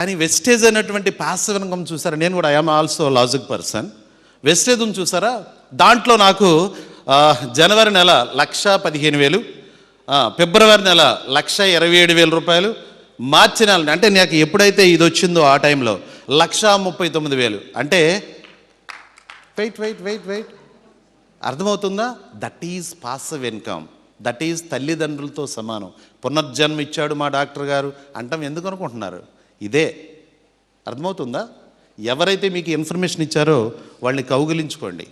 కానీ వెస్టేజ్ అనేటువంటి passive income చూసారా? నేను కూడా I'm also logic person wastage ఉంది చూసారా? దాంట్లో నాకు జనవరి నెల లక్ష పదిహేను వేలు ఫిబ్రవరి నెల లక్ష ఇరవై ఏడు వేల రూపాయలు మార్చి నెల అంటే నాకు ఎప్పుడైతే ఇది వచ్చిందో ఆ టైంలో లక్ష ముప్పై తొమ్మిది వేలు. అంటే వెయిట్ వెయిట్ వెయిట్ వెయిట్ అర్థమవుతుందా? That is passive income that is తల్లిదండ్రులతో సమానం. పునర్జన్మ ఇచ్చాడు మా డాక్టర్ గారు. అంటాం ఎందుకు అనుకుంటున్నారు? ఇదే. అర్థమవుతుందా? ఎవరైతే మీకు ఇన్ఫర్మేషన్ ఇచ్చారో వాళ్ళని కౌగిలించుకోండి.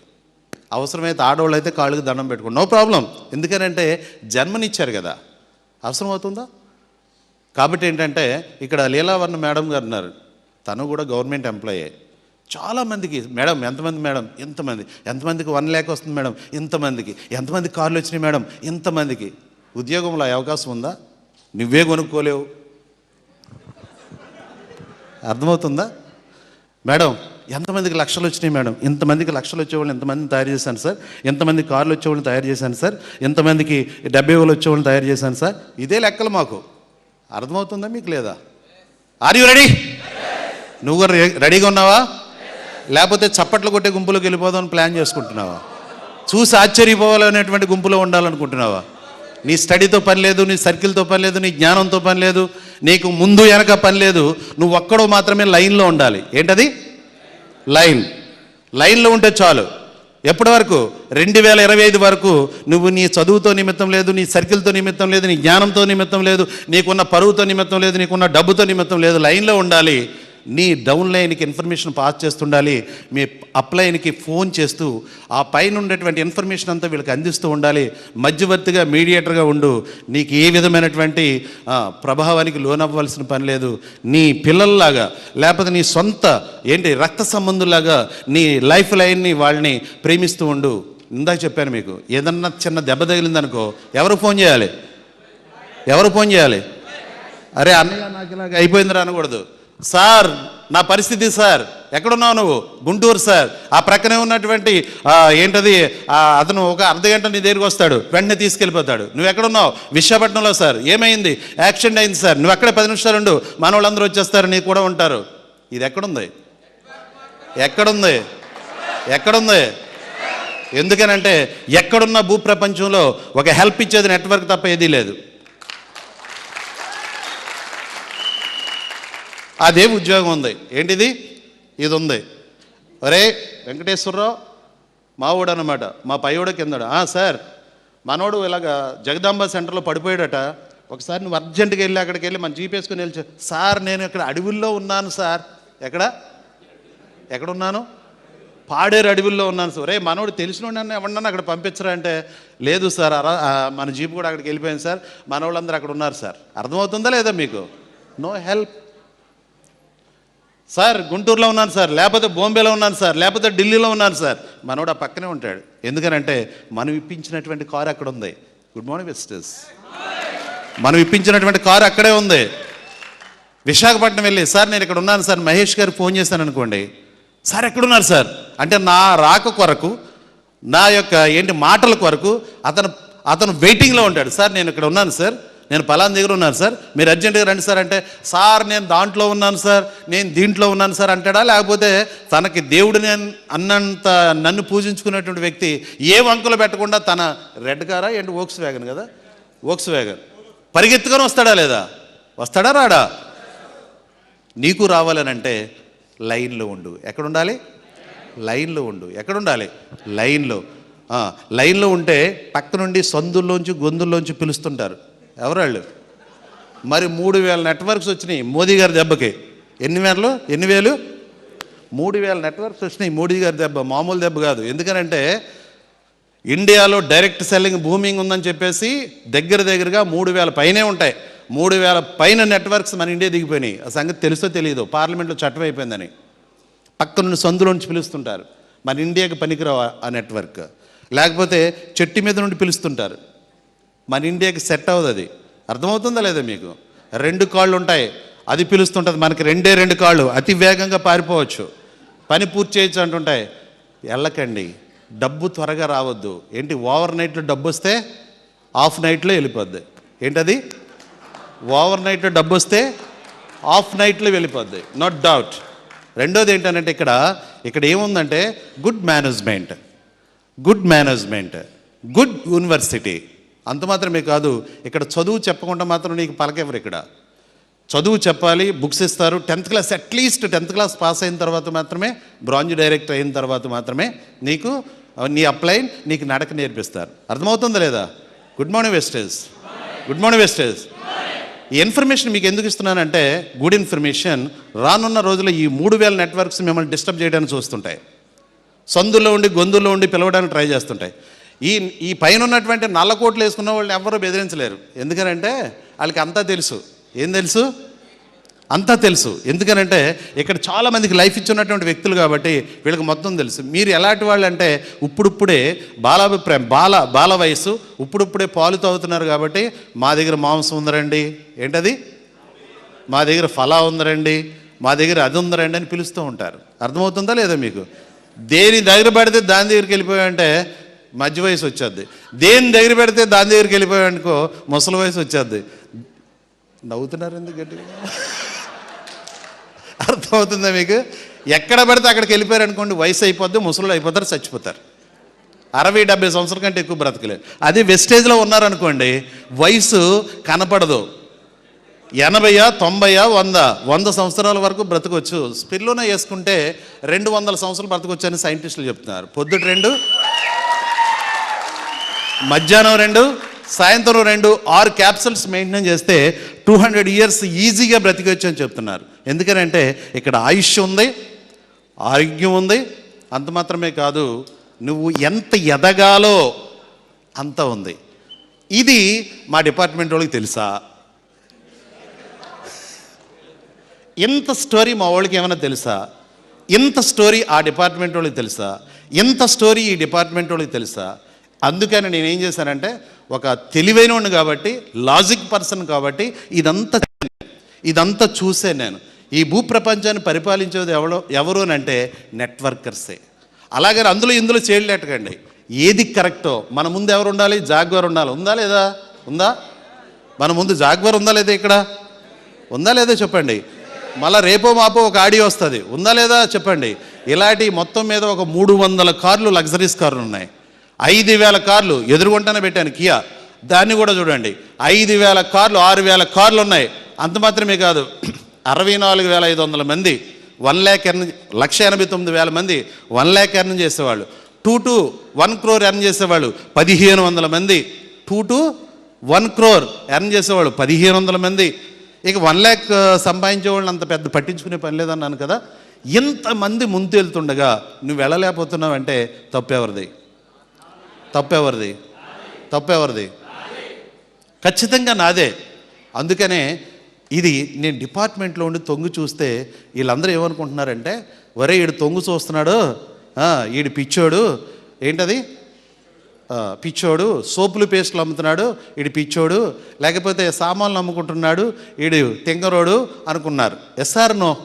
అవసరమైతే ఆడవాళ్ళు అయితే కాళ్ళకి దండం పెట్టుకోండి. No problem. ఎందుకనంటే జన్మనిచ్చారు కదా. అవసరం అవుతుందా కాబట్టి ఏంటంటే ఇక్కడ లీలావర్ణ మేడం గారు ఉన్నారు. తను కూడా గవర్నమెంట్ ఎంప్లాయే. చాలామందికి మేడం ఎంతమంది మేడం? ఎంతమంది ఎంతమందికి వన్ ల్యాక్ వస్తుంది మేడం? ఇంతమందికి. ఎంతమంది కార్లు వచ్చినాయి మేడం? ఇంతమందికి. ఉద్యోగంలో అవకాశం ఉందా? నువ్వే కొనుక్కోలేవు. అర్థమవుతుందా? మేడం ఎంతమందికి లక్షలు వచ్చినాయి మేడం? ఇంతమందికి లక్షలు వచ్చేవాళ్ళని ఎంతమందిని తయారు చేశాను సార్. ఎంతమంది కార్లు వచ్చేవాళ్ళని తయారు చేశాను సార్. ఎంతమందికి డెబ్బై వేలు వచ్చేవాళ్ళని తయారు చేశాను సార్. ఇదే లెక్కలు మాకు. అర్థమవుతుందా మీకు లేదా? ఆర్ యు రెడీ నువ్వు రెడీగా ఉన్నావా? లేకపోతే చప్పట్లు కొట్టే గుంపులోకి వెళ్ళిపోదామని ప్లాన్ చేసుకుంటున్నావా? చూసి ఆశ్చర్యపోవాలనేటువంటి గుంపులో ఉండాలనుకుంటున్నావా? నీ స్టడీతో పని లేదు నీ సర్కిల్తో పని లేదు నీ జ్ఞానంతో పని లేదు నీకు ముందు వెనక పని లేదు నువ్వు ఒక్కడో మాత్రమే లైన్లో ఉండాలి. ఏంటది? లైన్. లైన్లో ఉంటే చాలు. ఎప్పటి వరకు? రెండు వేల ఇరవై ఐదు వరకు నువ్వు నీ చదువుతో నిమిత్తం లేదు నీ సర్కిల్తో నిమిత్తం లేదు నీ జ్ఞానంతో నిమిత్తం లేదు నీకున్న పరువుతో నిమిత్తం లేదు నీకున్న డబ్బుతో నిమిత్తం లేదు లైన్లో ఉండాలి. నీ డౌన్ లైన్కి ఇన్ఫర్మేషన్ పాస్ చేస్తుండాలి మీ అప్లైన్కి ఫోన్ చేస్తూ ఆ పైన ఉండేటువంటి ఇన్ఫర్మేషన్ అంతా వీళ్ళకి అందిస్తూ ఉండాలి. మధ్యవర్తిగా మీడియేటర్గా ఉండు. నీకు ఏ విధమైనటువంటి ప్రభావానికి లోనవ్వాల్సిన పని లేదు. నీ పిల్లల్లాగా లేకపోతే నీ సొంత ఏంటి రక్త సంబంధులాగా నీ లైఫ్ లైన్ని వాళ్ళని ప్రేమిస్తూ ఉండు. ఇందాక చెప్పాను మీకు ఏదన్నా చిన్న దెబ్బ తగిలిందనుకో ఎవరు ఫోన్ చేయాలి? ఎవరు ఫోన్ చేయాలి? అరే అన్నయ్య నాకు ఇలాగ అయిపోయిందిరా అనకూడదు. సార్ నా పరిస్థితి సార్. ఎక్కడున్నావు నువ్వు? గుంటూరు సార్. ఆ ప్రక్కనే ఉన్నటువంటి ఏంటది అతను ఒక అర్ధ గంట నీ దగ్గరికి వస్తాడు. వెంటనే తీసుకెళ్ళిపోతాడు. నువ్వు ఎక్కడున్నావు? విశాఖపట్నంలో సార్. ఏమైంది? యాక్సిడెంట్ అయింది సార్. నువ్వు అక్కడే పది నిమిషాలు ఉండు. మన వాళ్ళందరూ వచ్చేస్తారు నీకు కూడా ఉంటారు. ఇది ఎక్కడుంది? ఎక్కడుంది? ఎక్కడుంది? ఎందుకనంటే ఎక్కడున్న భూప్రపంచంలో ఒక హెల్ప్ ఇచ్చేది నెట్వర్క్ తప్ప ఏదీ లేదు. అదే ఉద్యోగం ఉంది. ఏంటిది? ఇది ఉంది ఒరే వెంకటేశ్వరరావు మావోడు అనమాట మా పైయోడు కిందడు. సార్ మనోడు ఇలాగ జగదాంబ సెంటర్లో పడిపోయాడట. ఒకసారి నువ్వు అర్జెంటుగా వెళ్ళి అక్కడికి వెళ్ళి మన జీపేసుకుని వెళ్ళి సార్ నేను ఇక్కడ అడవుల్లో ఉన్నాను సార్. ఎక్కడ? ఎక్కడున్నాను? పాడేరు అడవుల్లో ఉన్నాను సార్. రే మనోడు తెలిసిన నన్ను ఎవరన్నా అక్కడ పంపించరా అంటే లేదు సార్. అరా మన జీప్ కూడా అక్కడికి వెళ్ళిపోయింది సార్. మనవాళ్ళందరూ అక్కడ ఉన్నారు సార్. అర్థమవుతుందా లేదా మీకు? No help. సార్ గుంటూరులో ఉన్నాను సార్ లేకపోతే బాంబేలో ఉన్నాను సార్ లేకపోతే ఢిల్లీలో ఉన్నాను సార్. మనోడు ఆ పక్కనే ఉంటాడు. ఎందుకనంటే మనం ఇప్పించినటువంటి కారు అక్కడ ఉంది. గుడ్ మార్నింగ్ విజిటర్స్ మనం ఇప్పించినటువంటి కారు అక్కడే ఉంది. విశాఖపట్నం వెళ్ళి సార్ నేను ఇక్కడ ఉన్నాను సార్ మహేష్ గారు ఫోన్ చేశాను అనుకోండి. సార్ ఎక్కడున్నారు సార్? అంటే నా రాక కొరకు నా యొక్క ఏంటి మాటల కొరకు అతను అతను వెయిటింగ్లో ఉంటాడు. సార్ నేను ఇక్కడ ఉన్నాను సార్ నేను పలానా దగ్గర ఉన్నాను సార్. మీరు అర్జెంటుగా రండి సార్ అంటే సార్ నేను దాంట్లో ఉన్నాను సార్. నేను దీంట్లో ఉన్నాను సార్ అంటాడా? లేకపోతే తనకి దేవుడు నేను అన్నంత నన్ను పూజించుకునేటువంటి వ్యక్తి ఏ వంకలు పెట్టకుండా తన రెడ్ కారా అండ్ ఓక్స్ వ్యాగన్ కదా? ఓక్స్ వ్యాగన్ పరిగెత్తుకొని వస్తాడా లేదా? వస్తాడా రాడా? నీకు రావాలనంటే లైన్లో ఉండు. ఎక్కడ ఉండాలి లైన్లో ఉండు. ఎక్కడ ఉండాలి లైన్లో లైన్లో ఉంటే పక్క నుండి సందుల్లోంచి గొంతుల్లోంచి పిలుస్తుంటారు. ఎవరాళ్ళు? మరి మూడు వేల నెట్వర్క్స్ వచ్చినాయి మోదీ గారి దెబ్బకి. ఎన్ని వేలు? ఎన్ని వేలు? మూడు వేల నెట్వర్క్స్ వచ్చినాయి మోడీ గారి దెబ్బ మామూలు దెబ్బ కాదు. ఎందుకనంటే ఇండియాలో డైరెక్ట్ సెల్లింగ్ భూమింగ్ ఉందని చెప్పేసి దగ్గర దగ్గరగా మూడు వేల పైనే ఉంటాయి. మూడు వేల పైన నెట్వర్క్స్ మన ఇండియా దిగిపోయినాయి. ఆ సంగతి తెలుసో తెలియదు? పార్లమెంట్లో చట్టం అయిపోయిందని. పక్క నుండి సందులోంచి పిలుస్తుంటారు. మన ఇండియాకి పనికిరావు ఆ నెట్వర్క్. లేకపోతే చెట్టు మీద నుండి పిలుస్తుంటారు. మన ఇండియాకి సెట్ అవ్వదు అది. అర్థమవుతుందా లేదా మీకు? రెండు కాళ్ళు ఉంటాయి. అది పిలుస్తుంటుంది మనకి రెండే రెండు కాళ్ళు. అతి వేగంగా పారిపోవచ్చు. పని పూర్తి చేయొచ్చు అంటుంటాయి. వెళ్ళకండి డబ్బు త్వరగా రావద్దు. ఏంటి ఓవర్ నైట్లో డబ్బు వస్తే హాఫ్ నైట్లో వెళ్ళిపోద్ది. ఏంటది? ఓవర్ నైట్లో డబ్బు వస్తే ఆఫ్ నైట్లో వెళ్ళిపోద్ది. నాట్ డౌట్ రెండోది ఏంటంటే ఇక్కడ ఇక్కడ ఏముందంటే good management good management good university అంత మాత్రమే కాదు ఇక్కడ చదువు చెప్పకుండా మాత్రం నీకు పలకెవరు ఇక్కడ. చదువు చెప్పాలి బుక్స్ ఇస్తారు tenth class at least tenth class pass అయిన తర్వాత మాత్రమే బ్రాంజ్ డైరెక్టర్ అయిన తర్వాత మాత్రమే నీకు నీ అప్లైన్ నీకు నడక నేర్పిస్తారు. అర్థమవుతుందా లేదా? Good morning wastage good morning wastage ఈ ఇన్ఫర్మేషన్ మీకు ఎందుకు ఇస్తున్నానంటే గుడ్ ఇన్ఫర్మేషన్ రానున్న రోజుల్లో ఈ మూడు వేల నెట్వర్క్స్ మిమ్మల్ని డిస్టర్బ్ చేయడానికి చూస్తుంటాయి. సందుల్లో ఉండి గొంతుల్లో ఉండి పిలవడానికి ట్రై చేస్తుంటాయి. ఈ ఈ పైన ఉన్నటువంటి నల్ల కోట్లు వేసుకున్న వాళ్ళని ఎవరు బెదిరించలేరు. ఎందుకనంటే వాళ్ళకి అంతా తెలుసు. ఏం తెలుసు? అంతా తెలుసు. ఎందుకనంటే ఇక్కడ చాలామందికి లైఫ్ ఇచ్చున్నటువంటి వ్యక్తులు కాబట్టి వీళ్ళకి మొత్తం తెలుసు. మీరు ఎలాంటి వాళ్ళు అంటే ఇప్పుడిప్పుడే బాలాభిప్రాయం బాల బాల వయసు ఇప్పుడిప్పుడే పాలు తాగుతున్నారు కాబట్టి మా దగ్గర మాంసం ఉందరండి. ఏంటది? మా దగ్గర ఫలా ఉందరండి. మా దగ్గర అది ఉందరండి అని పిలుస్తూ ఉంటారు. అర్థమవుతుందా లేదా మీకు? దేని దగ్గర పడితే దాని దగ్గరికి వెళ్ళిపోయామంటే మధ్య వయసు వచ్చేది దేని దగ్గర పెడితే దాని దగ్గరికి వెళ్ళిపోయావనుకో ముసలి వయసు వచ్చేది నవ్వుతున్నారు ఎందుకు గట్టిగా? అర్థమవుతుందా మీకు? ఎక్కడ పడితే అక్కడికి వెళ్ళిపోయారు అనుకోండి వయసు అయిపోద్ది ముసలు అయిపోతారు చచ్చిపోతారు. అరవై డెబ్బై సంవత్సరాల కంటే ఎక్కువ బ్రతకలేదు అదే వెస్టేజ్లో ఉన్నారనుకోండి వయసు కనపడదు. ఎనభయా తొంభయా వంద? వంద సంవత్సరాల వరకు బ్రతకొచ్చు. స్పిల్లోనే వేసుకుంటే రెండు వందల సంవత్సరాలు బ్రతకొచ్చు అని సైంటిస్టులు చెప్తున్నారు. పొద్దుట రెండు మధ్యాహ్నం రెండు సాయంత్రం రెండు ఆరు క్యాప్సూల్స్ మెయింటైన్ చేస్తే టూ హండ్రెడ్ ఇయర్స్ ఈజీగా బ్రతికొచ్చు అని చెప్తున్నారు. ఎందుకనంటే ఇక్కడ ఆయుష్ ఉంది ఆరోగ్యం ఉంది అంత మాత్రమే కాదు నువ్వు ఎంత ఎదగాలో అంత ఉంది. ఇది మా డిపార్ట్మెంట్ వాళ్ళకి తెలుసా? ఇంత స్టోరీ మా వాళ్ళకి ఏమైనా తెలుసా? ఇంత స్టోరీ ఆ డిపార్ట్మెంట్ వాళ్ళకి తెలుసా? ఇంత స్టోరీ ఈ డిపార్ట్మెంట్ వాళ్ళకి తెలుసా? అందుకని నేనేం చేశానంటే ఒక తెలివైన కాబట్టి లాజిక్ పర్సన్ కాబట్టి ఇదంతా ఇదంతా చూసే నేను. ఈ భూప్రపంచాన్ని పరిపాలించేది ఎవడో ఎవరు అని అంటే నెట్వర్కర్సే. అలాగే అందులో ఇందులో చేయలేటకండి ఏది కరెక్టో మన ముందు ఎవరు ఉండాలి? జాగ్వర్ ఉండాలి. ఉందా లేదా? ఉందా? మన ముందు జాగ్వర్ ఉందా లేదా ఇక్కడ? ఉందా లేదా చెప్పండి? మళ్ళా రేపో మాపో ఒక ఆడియో వస్తుంది. ఉందా లేదా చెప్పండి? ఇలాంటి మొత్తం మీద ఒక మూడు వందల కార్లు లగ్జరీస్ కార్లు ఉన్నాయి. ఐదు వేల కార్లు ఎదురుగుంటానే పెట్టాను కియా. దాన్ని కూడా చూడండి. ఐదు వేల కార్లు ఆరు వేల కార్లు ఉన్నాయి. అంత మాత్రమే కాదు. అరవై నాలుగు వేల ఐదు వందల మంది వన్ ల్యాక్ ఎర్న్ లక్ష ఎనభై తొమ్మిది వేల మంది వన్ ల్యాక్ ఎర్న్ చేసేవాళ్ళు. Two to one crore earn చేసేవాళ్ళు పదిహేను వందల మంది. Two to one crore earn చేసేవాళ్ళు పదిహేను వందల మంది. ఇక వన్ ల్యాక్ సంపాదించే వాళ్ళని అంత పెద్ద పట్టించుకునే పని లేదన్నాను కదా. ఇంతమంది ముందు వెళ్తుండగా నువ్వు వెళ్ళలేకపోతున్నావంటే తప్పెవరిది? తప్పెవరిది? తప్పెవరిది? ఖచ్చితంగా నాదే. అందుకనే ఇది నేను డిపార్ట్మెంట్లో ఉండి తొంగి చూస్తే వీళ్ళందరూ ఏమనుకుంటున్నారంటే ఒరే ఈడు తొంగు చూస్తున్నాడు ఈడు పిచ్చోడు ఏంటది? పిచ్చోడు సోపులు పేస్టులు అమ్ముతున్నాడు ఈడు పిచ్చోడు లేకపోతే సామాన్లు అమ్ముకుంటున్నాడు ఈడు తింగరోడు అనుకున్నారు. SR no?